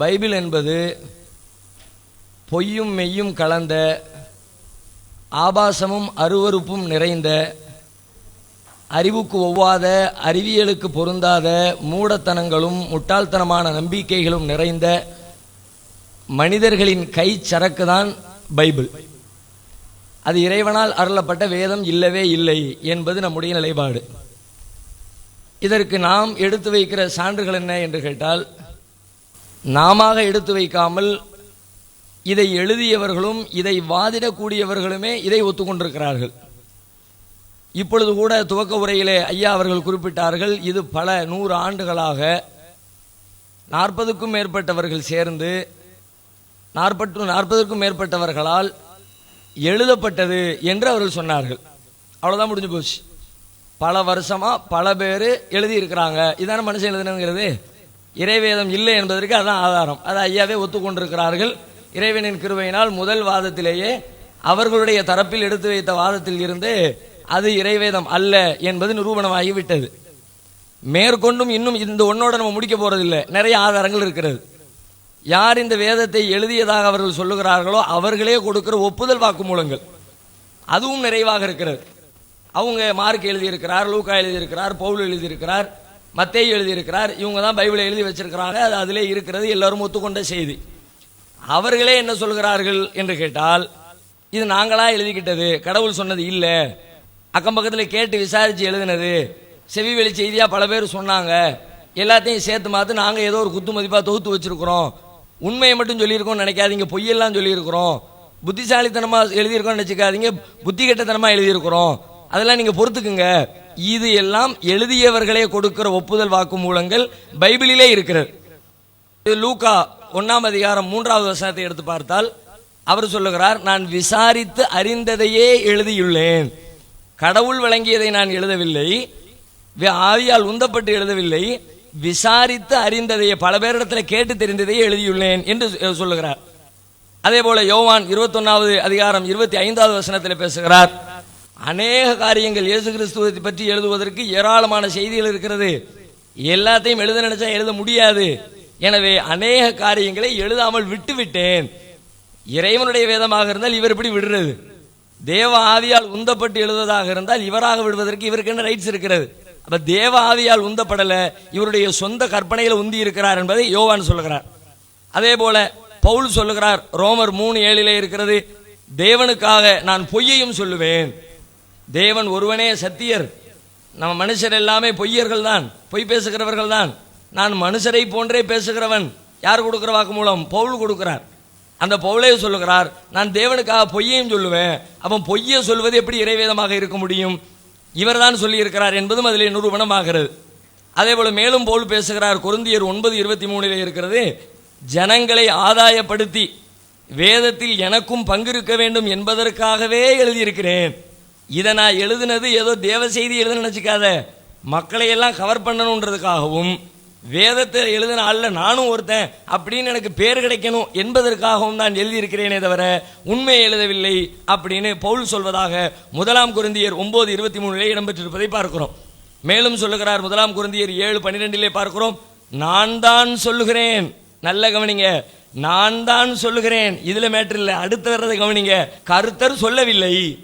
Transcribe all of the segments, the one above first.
Bible என்பது பொய்யும் மெய்யும் கலந்த ஆபாசமும் அருவருப்பும் நிறைந்த அறிவுக்கு ஒவ்வாத அறிவியலுக்கு பொருந்தாத மூடத்தனங்களும் முட்டாள்தனமான நம்பிக்கைகளும் நிறைந்த மனிதர்களின் கை சரக்கு தான் பைபிள். அது இறைவனால் அருளப்பட்ட வேதம் இல்லவே இல்லை என்பது நம்முடைய நிலைப்பாடு. இதற்கு நாம் எடுத்து வைக்கிற சான்றுகள் என்ன என்று கேட்டால் நாம எடுத்து வைக்காமல் இதை எழுதியவர்களும் இதை வாதிடக்கூடியவர்களுமே இதை ஒத்துக்கொண்டிருக்கிறார்கள். இப்பொழுது கூட துவக்க உரையிலே ஐயா அவர்கள் குறிப்பிட்டார்கள் இது பல நூறு ஆண்டுகளாக நாற்பதுக்கும் மேற்பட்டவர்கள் சேர்ந்து நாற்பத்து நாற்பதுக்கும் மேற்பட்டவர்களால் எழுதப்பட்டது என்று அவர்கள் சொன்னார்கள். அவ்வளோதான் முடிஞ்சு போச்சு. பல வருஷமா பல பேர் எழுதியிருக்கிறாங்க. இதான மனுஷன் எழுதுனங்கிறது இறைவேதம் இல்லை என்பதற்கு அதான் ஆதாரம். அதை ஐயாவே ஒத்துக்கொண்டிருக்கிறார்கள். இறைவனின் கிருவையினால் முதல் வாதத்திலேயே அவர்களுடைய தரப்பில் எடுத்து வைத்த வாதத்தில் இருந்து அது இறைவேதம் அல்ல என்பது நிரூபணமாகிவிட்டது. மேற்கொண்டும் இன்னும் இந்த ஒன்னோட நம்ம முடிக்க போறதில்லை. நிறைய ஆதாரங்கள் இருக்கிறது. யார் இந்த வேதத்தை எழுதியதாக அவர்கள் சொல்லுகிறார்களோ அவர்களே கொடுக்கிற ஒப்புதல் வாக்குமூலங்கள். அதுவும் நிறைவாக இருக்கிறது. அவங்க மார்க் எழுதியிருக்கிறார் லூக்கா எழுதியிருக்கிறார் பவுல் எழுதியிருக்கிறார். மத்தேய் எழுதியிருக்கிறார். இவங்க தான் பைபிளை எழுதி வச்சிருக்கிறாங்க. அது அதிலே இருக்கிறது. எல்லாரும் ஒத்துக்கொண்ட செய்தி. அவர்களே என்ன சொல்கிறார்கள் என்று கேட்டால் இது நாங்களா எழுதிக்கிட்டது. கடவுள் சொன்னது இல்லை. அக்கம் பக்கத்தில் கேட்டு விசாரித்து எழுதினது. செவி வெளி செய்தியாக பல பேர் சொன்னாங்க. எல்லாத்தையும் சேர்த்து மாற்று நாங்கள் ஏதோ ஒரு குத்து மதிப்பாக தொகுத்து வச்சிருக்கிறோம். உண்மையை மட்டும் சொல்லியிருக்கோம்னு நினைக்காதீங்க. பொய்யெல்லாம் சொல்லியிருக்கிறோம். புத்திசாலித்தனமாக எழுதியிருக்கோம்னு நினச்சிக்காதீங்க. புத்தி கெட்டத்தனமாக எழுதியிருக்கிறோம். அதெல்லாம் நீங்கள் பொறுத்துக்குங்க. இது எல்லாம் எழுதியவர்களே கொடுக்கிற ஒப்புதல் வாக்குமூலங்கள் பைபிளிலே இருக்கிறது. இது லூக்கா ஒன்னாம் அதிகாரம் மூன்றாவது வசனத்தை எடுத்து பார்த்தால் அவர் சொல்லுகிறார் நான் விசாரித்து அறிந்ததையே எழுதியுள்ளேன். கடவுள் வழங்கியதை நான் எழுதவில்லை. ஆவியால் உந்தப்பட்டு எழுதவில்லை. விசாரித்து அறிந்ததையே பல பேரிடத்துல கேட்டு தெரிந்ததையே எழுதியுள்ளேன் என்று சொல்லுகிறார். அதே போல யோவான் இருபத்தொன்னாவது அதிகாரம் இருபத்தி ஐந்தாவது வசனத்தில் பேசுகிறார். அநேக காரியங்கள் இயேசு கிறிஸ்துவத்தை பற்றி எழுதுவதற்கு ஏராளமான செய்திகள் இருக்கிறது. எல்லாத்தையும் எழுத நினைச்சா எழுத முடியாது. எனவே அநேக காரியங்களை எழுதாமல் விட்டுவிட்டேன். இறைவனுடைய வேதமாக இருந்தால் இவர் இப்படி விடுறது. தேவ ஆவியால் உந்தப்பட்டு எழுதுவதாக இருந்தால் இவராக விடுவதற்கு இவருக்கு என்ன ரைட்ஸ் இருக்கிறது? அப்ப தேவ ஆவியால் உந்தப்படல இவருடைய சொந்த கற்பனையில உந்தி இருக்கிறார் என்பதை யோவான் சொல்லுகிறார். அதே போல பவுல் சொல்லுகிறார் ரோமர் மூணு ஏழிலே இருக்கிறது தேவனுக்காக நான் பொய்யையும் சொல்லுவேன். தேவன் ஒருவனே சத்தியர். நம்ம மனுஷர் எல்லாமே பொய்யர்கள் தான் பொய் பேசுகிறவர்கள் தான் நான் மனுஷரை போன்றே பேசுகிறவன். யார் கொடுக்குற வாக்கு மூலம் பவுல் கொடுக்கிறார். அந்த பவுலையும் சொல்லுகிறார் நான் தேவனுக்காக பொய்யையும் சொல்லுவேன். அவன் பொய்யை சொல்வது எப்படி இறைவேதமாக இருக்க முடியும்? இவர்தான் தான் சொல்லியிருக்கிறார் என்பதும் அதிலே நிரூபணமாகிறது. அதே போல மேலும் போல் பேசுகிறார் குருந்தியர் ஒன்பது இருபத்தி மூணில் இருக்கிறது ஜனங்களை ஆதாயப்படுத்தி வேதத்தில் எனக்கும் பங்கு இருக்க வேண்டும் என்பதற்காகவே எழுதியிருக்கிறேன். இதை நான் எழுதுனது ஏதோ தேவ செய்தி எழுத நினச்சிக்காத. மக்களையெல்லாம் கவர் பண்ணணுன்றதுக்காகவும் வேதத்தை எழுதின அல்ல நானும் ஒருத்தன் அப்படின்னு எனக்கு பேர் கிடைக்கணும் என்பதற்காகவும் தான் எழுதியிருக்கிறேனே தவிர உண்மை எழுதவில்லை அப்படின்னு பவுல் சொல்வதாக முதலாம் குருந்தியர் ஒன்பது இருபத்தி மூணுலே இடம்பெற்றிருப்பதை பார்க்கிறோம். மேலும் சொல்லுகிறார் முதலாம் குருந்தியர் ஏழு பன்னிரெண்டிலே பார்க்கிறோம். நான் தான் சொல்லுகிறேன். நல்ல கவனிங்க. நான் தான் சொல்லுகிறேன். இதில் மேட்டர் இல்லை. அடுத்து வர்றதை கவனிங்க. கருத்தர் சொல்லவில்லை.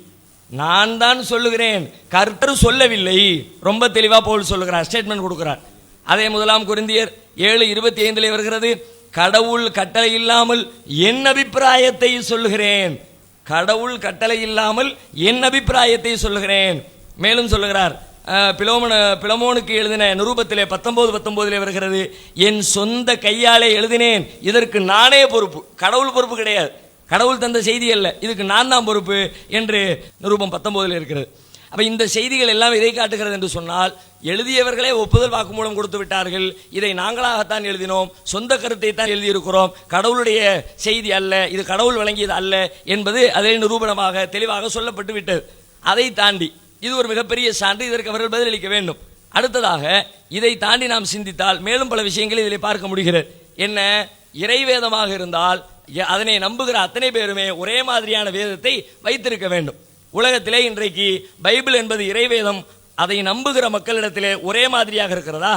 நான் தான் சொல்லுகிறேன். கர்த்தர் சொல்லவில்லை. ரொம்ப தெளிவாக போல் சொல்லுகிறார். ஸ்டேட்மெண்ட் கொடுக்கிறார். அதே முதலாம் குருந்தியர் ஏழு இருபத்தி ஐந்தில் வருகிறது. கடவுள் கட்டளை இல்லாமல் என் அபிப்பிராயத்தை சொல்லுகிறேன். கடவுள் கட்டளை இல்லாமல் என் அபிப்பிராயத்தை சொல்லுகிறேன். மேலும் சொல்லுகிறார். அஹ், பிலோமன பிலமோனுக்கு எழுதின நிரூபத்திலே பத்தொன்பது பத்தொன்பதிலே வருகிறது. என் சொந்த கையாலே எழுதினேன். இதற்கு நானே பொறுப்பு. கடவுள் பொறுப்பு கிடையாது. கடவுள் தந்த செய்தி அல்ல. இதுக்கு நான் தான் பொறுப்பு என்று நிரூபம் பத்தொம்போதில் இருக்கிறது. அப்போ இந்த செய்திகள் எல்லாம் இதை காட்டுகிறது என்று சொன்னால் எழுதியவர்களே ஒப்புதல் வாக்குமூலம் கொடுத்து விட்டார்கள். இதை நாங்களாகத்தான் எழுதினோம். சொந்த கருத்தை தான் எழுதியிருக்கிறோம். கடவுளுடைய செய்தி அல்ல. இது கடவுள் வழங்கியது அல்ல என்பது அதே நிரூபணமாக தெளிவாக சொல்லப்பட்டு விட்டது. அதை தாண்டி இது ஒரு மிகப்பெரிய சான்று. இதற்கு அவர்கள் பதிலளிக்க வேண்டும். அடுத்ததாக இதை தாண்டி நாம் சிந்தித்தால் மேலும் பல விஷயங்களை இதில் பார்க்க முடிகிறது. என்ன? இறைவேதமாக இருந்தால் அதனை நம்புகிற அத்தனை பேருமே ஒரே மாதிரியான வேதத்தை வைத்திருக்க வேண்டும். உலகத்திலே இன்றைக்கு பைபிள் என்பது இறைவேதம் அதை நம்புகிற மக்களிடத்திலே ஒரே மாதிரியாக இருக்கிறதா?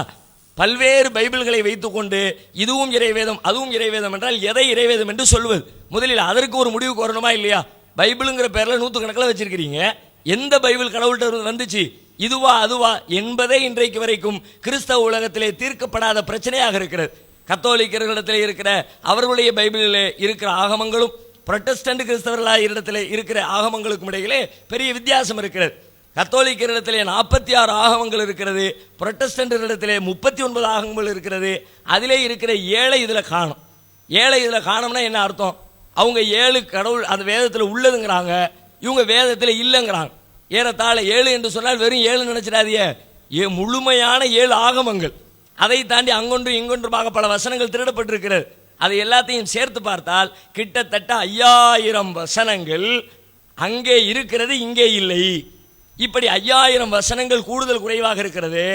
பல்வேறு பைபிள்களை வைத்துக்கொண்டு இதுவும் இறைவேதம் அதுவும் இறைவேதம் என்றால் எதை இறைவேதம் என்று சொல்வது? முதலில் அதற்கு ஒரு முடிவுக்கு வரணுமா இல்லையா? பைபிளுங்கிற பேரில் நூற்றுக்கணக்கில் வச்சிருக்கிறீங்க. எந்த பைபிள் கடவுள்கிட்ட வந்துச்சு? இதுவா அதுவா என்பதே இன்றைக்கு வரைக்கும் கிறிஸ்தவ உலகத்திலே தீர்க்கப்படாத பிரச்சனையாக இருக்கிறது. கத்தோலிக்கர்களிடத்தில் இருக்கிற அவர்களுடைய பைபிளிலே இருக்கிற ஆகமங்களும் புரொட்டஸ்டன்ட் கிறிஸ்தவர்களாக இடத்துல இருக்கிற ஆகமங்களுக்கும் இடையிலே பெரிய வித்தியாசம் இருக்கிறது. கத்தோலிக்கரிடத்திலே நாற்பத்தி ஆறு ஆகமங்கள் இருக்கிறது புரொட்டஸ்டன்டரிடத்திலே முப்பத்தி ஒன்பது ஆகமங்கள் இருக்கிறது. அதிலே இருக்கிற ஏழை இதில் காணும். ஏழை இதில் காணோம்னா என்ன அர்த்தம்? அவங்க ஏழு கடவுள் அந்த வேதத்தில் உள்ளதுங்கிறாங்க இவங்க வேதத்தில் இல்லைங்கிறாங்க. ஏறத்தாழ ஏழு என்று சொன்னால் வெறும் ஏழு நினச்சிடாதிய ஏ முழுமையான ஏழு ஆகமங்கள். அதை தாண்டி அங்கொன்றும் இங்கொன்றுமாக பல வசனங்கள் திருடப்பட்டிருக்கிறது. அதை எல்லாத்தையும் சேர்த்து பார்த்தால் கிட்டத்தட்ட ஐயாயிரம் வசனங்கள் அங்கே இருக்கிறது இங்கே இல்லை. இப்படி ஐயாயிரம் வசனங்கள் கூடுதல் குறைவாக இருக்கிறது.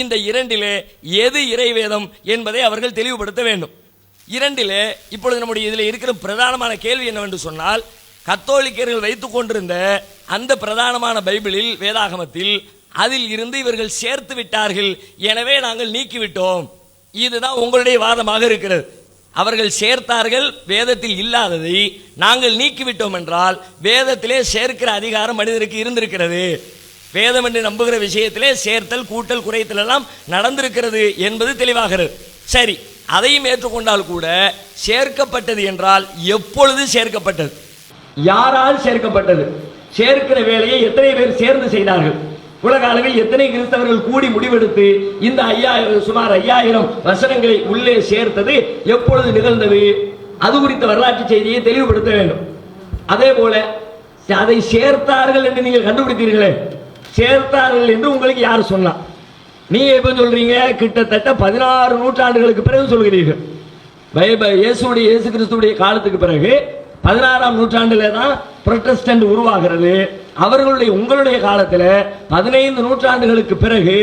இந்த இரண்டிலே எது இறைவேதம் என்பதை அவர்கள் தெளிவுபடுத்த வேண்டும். இரண்டிலே இப்பொழுது நம்முடைய இதில் இருக்கிற பிரதானமான கேள்வி என்னவென்று சொன்னால் கத்தோலிக்கர்கள் வைத்துக் கொண்டிருந்த அந்த பிரதானமான பைபிளில் வேதாகமத்தில் அதில் இருந்து இவர்கள் சேர்த்து விட்டார்கள். எனவே நாங்கள் நீக்கிவிட்டோம். இதுதான் உங்களுடைய வாதமாக இருக்கிறது. அவர்கள் சேர்த்தார்கள் வேதத்தில் இல்லாததை நாங்கள் நீக்கிவிட்டோம் என்றால் வேதத்திலே சேர்க்கிற அதிகாரம் மனிதருக்கு இருந்திருக்கிறது. வேதம் என்று நம்புகிற விஷயத்திலே சேர்த்தல் கூட்டல் குறைத்தல் எல்லாம் நடந்திருக்கிறது என்பது தெளிவாகிறது. சரி அதையும் ஏற்றுக்கொண்டால் கூட சேர்க்கப்பட்டது என்றால் எப்பொழுது சேர்க்கப்பட்டது? யாரால் சேர்க்கப்பட்டது? சேர்க்கிற வேலையை எத்தனை பேர் சேர்ந்து செய்தார்கள்? உலக அளவில் எத்தனை கிறிஸ்தவர்கள் கூடி முடிவெடுத்து இந்த ஐயாயிரம் சுமார் ஐயாயிரம் வசனங்களை உள்ளே சேர்த்தது? எப்பொழுது நிகழ்ந்தது? அது குறித்த வரலாற்று செய்தியை தெளிவுபடுத்த வேண்டும். அதே போல அதை சேர்த்தார்கள் என்று நீங்கள் கண்டுபிடித்தீர்களே. சேர்த்தார்கள் என்று உங்களுக்கு யார் சொன்னா? நீங்க எப்ப சொல்றீங்க? கிட்டத்தட்ட பதினாறு நூற்றாண்டுகளுக்கு பிறகு சொல்கிறீர்கள். இயேசுடைய இயேசு கிறிஸ்துடைய காலத்துக்கு பிறகு பதினாறாம் நூற்றாண்டிலே தான் புரொட்டஸ்டன்ட் உருவாகிறது. அவர்களுடைய உங்களுடைய காலத்தில் பதினைந்து நூற்றாண்டுகளுக்கு பிறகு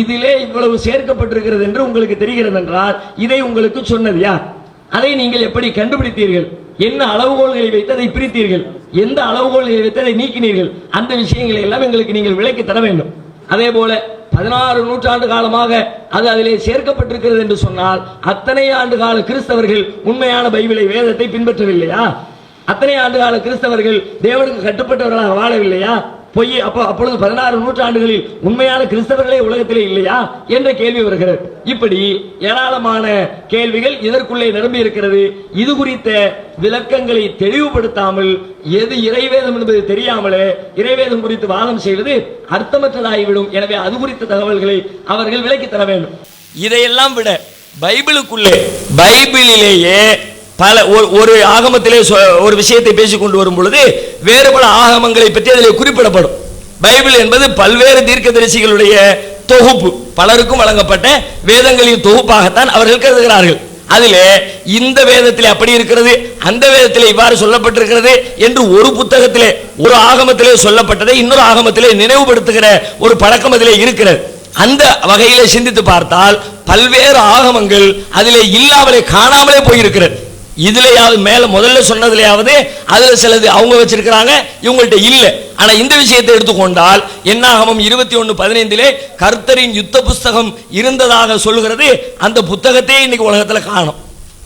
இதிலே இவ்வளவு சேர்க்கப்பட்டிருக்கிறது என்று உங்களுக்கு தெரிகிறது என்றால் இதை உங்களுக்கு சொன்னது யார்? அதை நீங்கள் எப்படி கண்டுபிடித்தீர்கள்? என்ன அளவுகோல்களை வைத்து அதை பிரித்தீர்கள்? எந்த அளவுகோல்களை வைத்து அதை நீக்கினீர்கள்? அந்த விஷயங்களை எல்லாம் எங்களுக்கு நீங்கள் விலக்கி தர வேண்டும். அதே போல பதினாறு நூற்றாண்டு காலமாக அது அதிலே சேர்க்கப்பட்டிருக்கிறது என்று சொன்னால் அத்தனை ஆண்டு கால கிறிஸ்தவர்கள் உண்மையான பைபிளை வேதத்தை பின்பற்றவில்லையா? அத்தனை ஆண்டு கால கிறிஸ்தவர்கள் தேவனுக்கு கட்டுப்பட்டவர்களாக வாழவில்லையா? பொய் அப்போ அப்பொழுது பதினாறு நூற்றாண்டுகளில் உண்மையான கிறிஸ்தவர்களே உலகத்திலே இல்லையா? என்ற கேள்வி வருகிறது. இப்படி ஏராளமான கேள்விகள் இதற்குள்ளே நிரம்பி இருக்கிறது. இது குறித்த விளக்கங்களை தெளிவுபடுத்தாமல் எது இறைவேதம் என்பது தெரியாமலே இறைவேதம் குறித்து வாதம் செய்வது அர்த்தமற்றதாகிவிடும். எனவே அது குறித்த தகவல்களை அவர்கள் விளக்கி தர வேண்டும். இதையெல்லாம் விட பைபிளுக்குள்ளே பைபிளிலேயே பல ஒரு- ஒரு ஆகமத்திலே சொ- ஒரு விஷயத்தை பேசிக்கொண்டு வரும் பொழுது வேறு பல ஆகமங்களை பற்றி அதில் குறிப்பிடப்படும். பைபிள் என்பது பல்வேறு தீர்க்க தரிசிகளுடைய தொகுப்பு. பலருக்கும் வழங்கப்பட்ட வேதங்களின் தொகுப்பாகத்தான் அவர்கள் கருதுகிறார்கள். அதிலே இந்த வேதத்தில் அப்படி இருக்கிறது அந்த வேதத்தில் இவ்வாறு சொல்லப்பட்டிருக்கிறது என்று ஒரு புத்தகத்திலே ஒரு ஆகமத்திலே சொல்லப்பட்டதை இன்னொரு ஆகமத்திலே நினைவுபடுத்துகிற ஒரு பழக்கம் அதிலே இருக்கிறது. அந்த வகையிலே சிந்தித்து பார்த்தால் பல்வேறு ஆகமங்கள் அதிலே இல்லாமலே காணாமலே போயிருக்கிறது. இதுலயாவது மேல முதல்ல சொன்னதுலயாவது அதுல சிலது அவங்க வச்சிருக்கிறாங்க இவங்கள்ட்ட இல்லை. ஆனா இந்த விஷயத்தை எடுத்துக்கொண்டால் என்னாகமம் இருபத்தி ஒன்னு பதினைந்திலே கர்த்தரின் யுத்த புஸ்தகம் இருந்ததாக சொல்கிறது அந்த புத்தகத்தையே இன்னைக்கு உலகத்துல காணும்.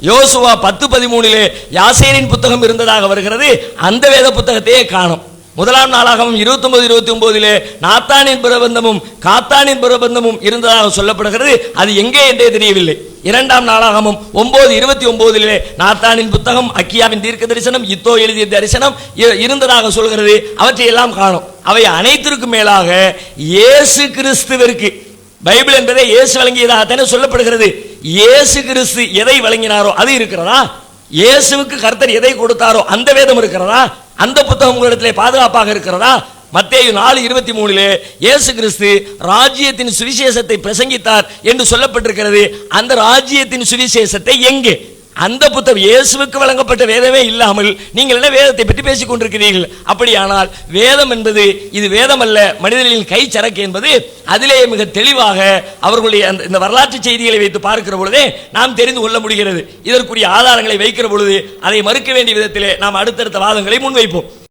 யோசுவா பத்து பதிமூணிலே யாசேரின் புத்தகம் இருந்ததாக வருகிறது. அந்த வேத புத்தகத்தையே காணும். முதலாம் நாளாகவும் இருபத்தொன்பது இருபத்தி ஒன்பதிலே நாத்தானின் பிரபந்தமும் காத்தானின் பிரபந்தமும் இருந்ததாக சொல்லப்படுகிறது. அது எங்கே என்றே தெரியவில்லை. இரண்டாம் நாளாகமும் ஒன்பது இருபத்தி ஒன்பதிலே நாத்தானின் புத்தகம் அக்கியாவின் தீர்க்க தரிசனம் இத்தோ எழுதிய தரிசனம் இருந்ததாக சொல்கிறது. அவற்றை எல்லாம் காணும். அவை அனைத்திற்கும் மேலாக இயேசு கிறிஸ்துவிற்கு பைபிள் என்பதை இயேசு வழங்கியதாகத்தானே சொல்லப்படுகிறது. இயேசு கிறிஸ்து எதை வழங்கினாரோ அது இருக்கிறதா? இயேசுவுக்கு கர்த்தர் எதை கொடுத்தாரோ அந்த வேதம் இருக்கிறதா? அந்த புத்தகம் உங்களிடத்திலே பாதுகாப்பாக இருக்கிறதா? மத்தேயு நாலு இருபத்தி மூணிலே இயேசு கிறிஸ்து ராஜ்யத்தின் சுவிசேஷத்தை பிரசங்கித்தார் என்று சொல்லப்பட்டிருக்கிறது. அந்த ராஜ்யத்தின் சுவிசேஷத்தை எங்கே? அந்த புத்தகம் இயேசுவுக்கு வழங்கப்பட்ட வேதமே இல்லாமல் நீங்கள் என்ன வேதத்தை பற்றி பேசிக் கொண்டிருக்கிறீர்கள்? அப்படியானால் வேதம் என்பது இது வேதம் அல்ல மனிதர்களின் கை சரக்கு என்பது அதிலேயே மிக தெளிவாக அவர்களுடைய அந்த இந்த வரலாற்று செய்திகளை வைத்து பார்க்கிற பொழுதே நாம் தெரிந்து கொள்ள முடிகிறது. இதற்குரிய ஆதாரங்களை வைக்கிற பொழுது அதை மறுக்க வேண்டிய விதத்திலே நாம் அடுத்தடுத்த வாதங்களை முன்வைப்போம்.